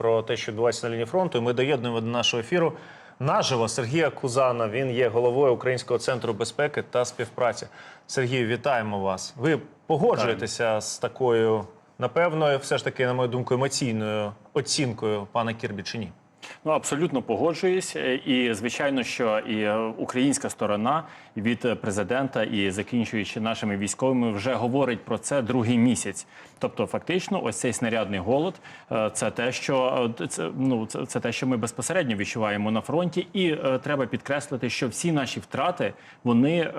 про те, що відбувається на лінії фронту. І ми доєднуємо до нашого ефіру наживо Сергія Кузана. Він є головою Українського центру безпеки та співпраці. Сергію, вітаємо вас. Ви погоджуєтеся з такою, напевно, все ж таки, на мою думку, емоційною оцінкою пана Кірбі чи ні? Ну абсолютно погоджуюсь. Е, І звичайно, що і е, українська сторона від е, президента і закінчуючи нашими військовими вже говорить про це другий місяць. Тобто, фактично, ось цей снарядний голод це те, що це ну це, це те, що ми безпосередньо відчуваємо на фронті, і треба підкреслити, що всі наші втрати вони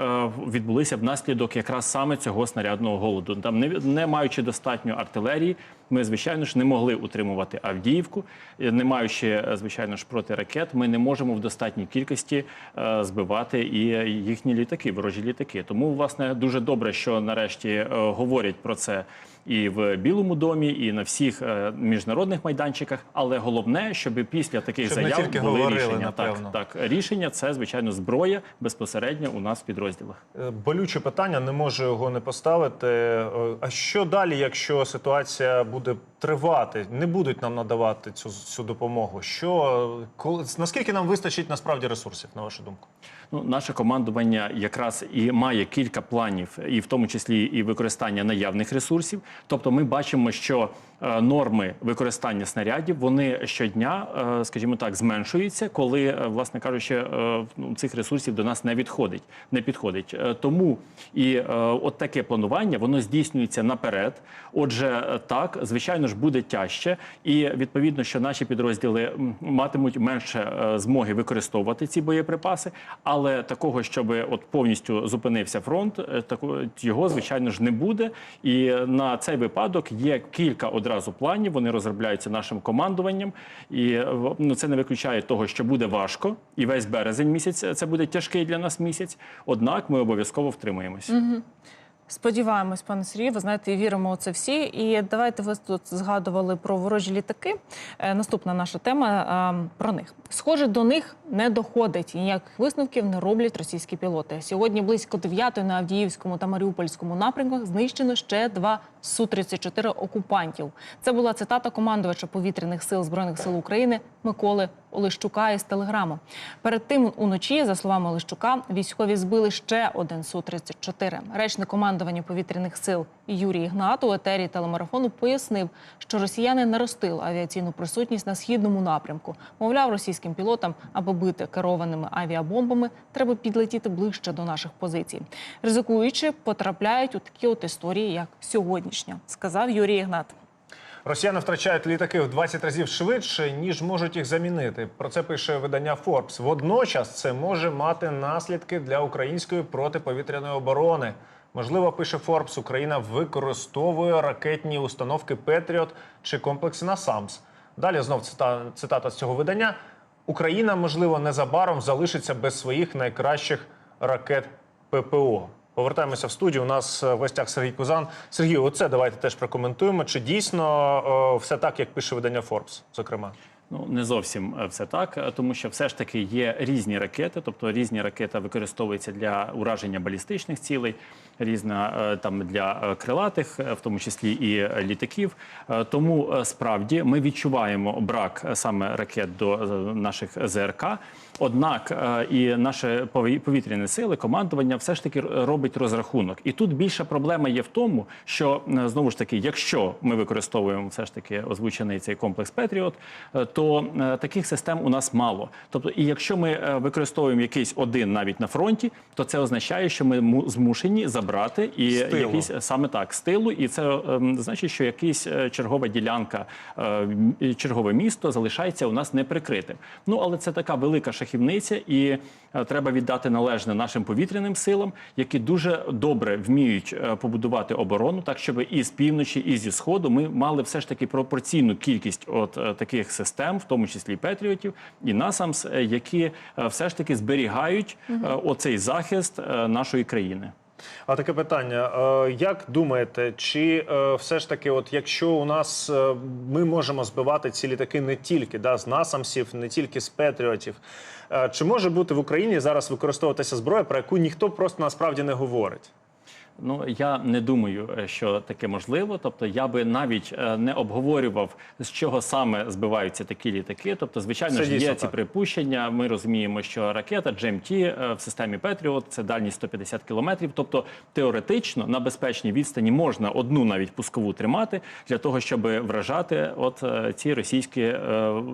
відбулися внаслідок якраз саме цього снарядного голоду. Там не, не маючи достатньо артилерії, ми звичайно ж не могли утримувати Авдіївку, Е, не маючи е, звичайно ж протиракет, ми не можемо в достатній кількості е, збивати і їхні літаки, ворожі літаки. Тому власне дуже добре, що нарешті говорять про це. І в Білому домі, і на всіх е, міжнародних майданчиках. Але головне, щоб після таких Щоб заяв були говорили, рішення. напевно. Так, так, рішення це звичайно зброя безпосередньо у нас в підрозділах. Болюче питання, не можу його не поставити. А що далі, якщо ситуація буде тривати, не будуть нам надавати цю, цю допомогу? Що коли наскільки нам вистачить насправді ресурсів, на вашу думку? Ну, наше командування якраз і має кілька планів, і в тому числі і використання наявних ресурсів. Тобто, ми бачимо, що норми використання снарядів вони щодня, е, скажімо так, зменшуються, коли, е, власне кажучи, е, ну, цих ресурсів до нас не відходить, не підходить. Е, тому і е, от таке планування воно здійснюється наперед. Отже, е, так, звичайно ж, буде тяжче, і відповідно, що наші підрозділи матимуть менше е, змоги використовувати ці боєприпаси, але такого, щоб от повністю зупинився фронт, е, його звичайно ж не буде. І на цей випадок є кілька одразу планів. Вони розробляються нашим командуванням, і е, ну це не виключає того, що буде важко, і весь березень місяць е, це буде тяжкий для нас місяць. Однак ми обов'язково втримаємось. Сподіваємось, пане Сергію, ви знаєте, і віримо у це всі. І давайте ви тут згадували про ворожі літаки. Е, наступна наша тема е, про них. Схоже, до них не доходить ніяких висновків не роблять російські пілоти. Сьогодні близько 9 на Авдіївському та Маріупольському напрямках знищено ще два Су-34 окупантів. Це була цитата командувача повітряних сил збройних сил України Миколи Олещука із телеграму. Перед тим уночі, за словами Олещука, військові збили ще один Су-34. Речник командування повітряних сил Юрій Ігнат у етері телемарафону пояснив, що росіяни наростили авіаційну присутність на східному напрямку. Мовляв, російським пілотам, аби бити керованими авіабомбами, треба підлетіти ближче до наших позицій. Ризикуючи, потрапляють у такі от історії, як сьогоднішня, сказав Юрій Ігнат. Росіяни втрачають літаки в 20 разів швидше, ніж можуть їх замінити. Про це пише видання Forbes. Водночас це може мати наслідки для української протиповітряної оборони. Можливо, пише Forbes, Україна використовує ракетні установки Петріот чи комплекси НАСАМС. Далі знов цита- цитата з цього видання. Україна, можливо, незабаром залишиться без своїх найкращих ракет ППО. Повертаємося в студію. У нас е, в гостях Сергій Кузан. Сергію, оце давайте теж прокоментуємо. Чи дійсно о, все так, як пише видання Forbes, зокрема? Ну не зовсім е, все так, е, тому що все ж таки є різні ракети, тобто різні ракети використовуються для ураження балістичних цілей, різна е, там для е, крилатих, е, в тому числі і літаків. Тому справді ми відчуваємо брак саме ракет до наших ЗРК. Однак і наше повітряні сили, командування все ж таки робить розрахунок. І тут більша проблема є в тому, що знову ж таки, якщо ми використовуємо все ж таки озвучений цей комплекс Петріот, то таких систем у нас мало. Тобто, і якщо ми використовуємо якийсь один навіть на фронті, то це означає, що ми му- змушені забрати і З якісь саме так з тилу, і це ем, значить, що якась е, чергова ділянка, е, м- і чергове місто залишається у нас неприкритим. Ну але це така велика шахівниця, і е, треба віддати належне нашим повітряним силам, які дуже добре вміють е, побудувати оборону, так щоб і з півночі, і зі сходу ми мали все ж таки пропорційну кількість от е, таких систем, в тому числі і Петріотів, і насамс, е, які е, все ж таки зберігають е, оцей захист е, нашої країни. А таке питання: Е, як думаєте, чи е, все ж таки, от якщо у нас е, ми можемо збивати ці літаки не тільки да, з насамсів, не тільки з Петріотів, чи може бути в Україні зараз використовуватися зброя, про яку ніхто просто насправді не говорить? Ну я не думаю, е, що таке можливо. Тобто, я би навіть е, не обговорював, з чого саме збиваються такі літаки. Тобто, звичайно Це ж є дійсно ці припущення. Ми розуміємо, що ракета GMT е, в системі Patriot – це дальність 150 кілометрів. Тобто, теоретично на безпечній відстані можна одну навіть пускову тримати для того, щоб вражати от ці російські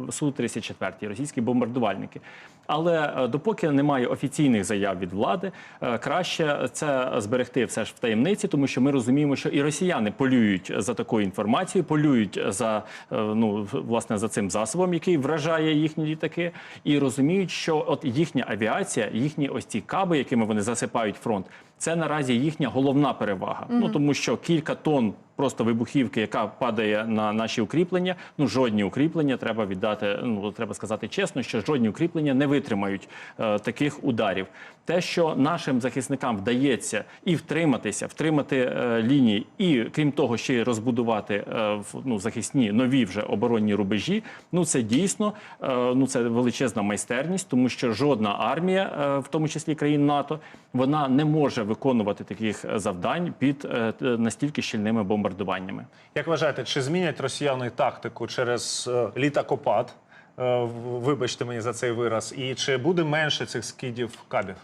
су 34 російські бомбардувальники. Але допоки немає офіційних заяв від влади, краще це зберегти все ж в таємниці, тому що ми розуміємо, що і росіяни полюють за такою інформацією, полюють за е, ну власне за цим засобом, який вражає їхні літаки, і розуміють, що от їхня авіація, їхні ось ці каби, якими вони засипають фронт, це наразі їхня головна перевага. Ну тому що кілька тонн просто вибухівки, яка падає на наші укріплення. Ну жодні укріплення треба віддати. Ну треба сказати чесно, що жодні укріплення не витримають е, таких ударів. Те, що нашим захисникам вдається і втриматися, втримати е, лінії, і крім того, ще й розбудувати е, в- ну, захисні нові вже оборонні рубежі. Ну це дійсно е, ну це величезна майстерність, тому що жодна армія, е, в тому числі країн НАТО, вона не може виконувати таких завдань під е, настільки щільними бомбардуваннями. Як вважаєте, чи змінять росіяни тактику через е, літакопад? Е, Вибачте мені за цей вираз, і чи буде менше цих скидів кабів?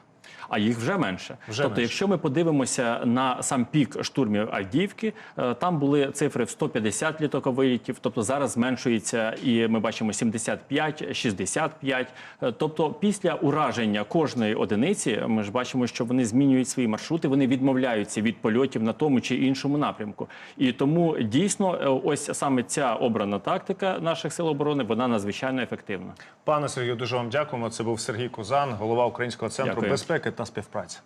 А їх вже менше. Вже тобто, менше. якщо ми подивимося на сам пік штурмів Авдіївки, е, там були цифри в 150 літаковилітів. Тобто зараз зменшується, і ми бачимо 75, 65. Е, Тобто, після ураження кожної одиниці, ми ж бачимо, що вони змінюють свої маршрути, вони відмовляються від польотів на тому чи іншому напрямку. І тому дійсно, е, ось саме ця обрана тактика наших сил оборони, вона надзвичайно ефективна. Пане Сергію, дуже вам дякуємо. Це був Сергій Кузан, голова Українського центру Дякую. Безпеки та співпраці.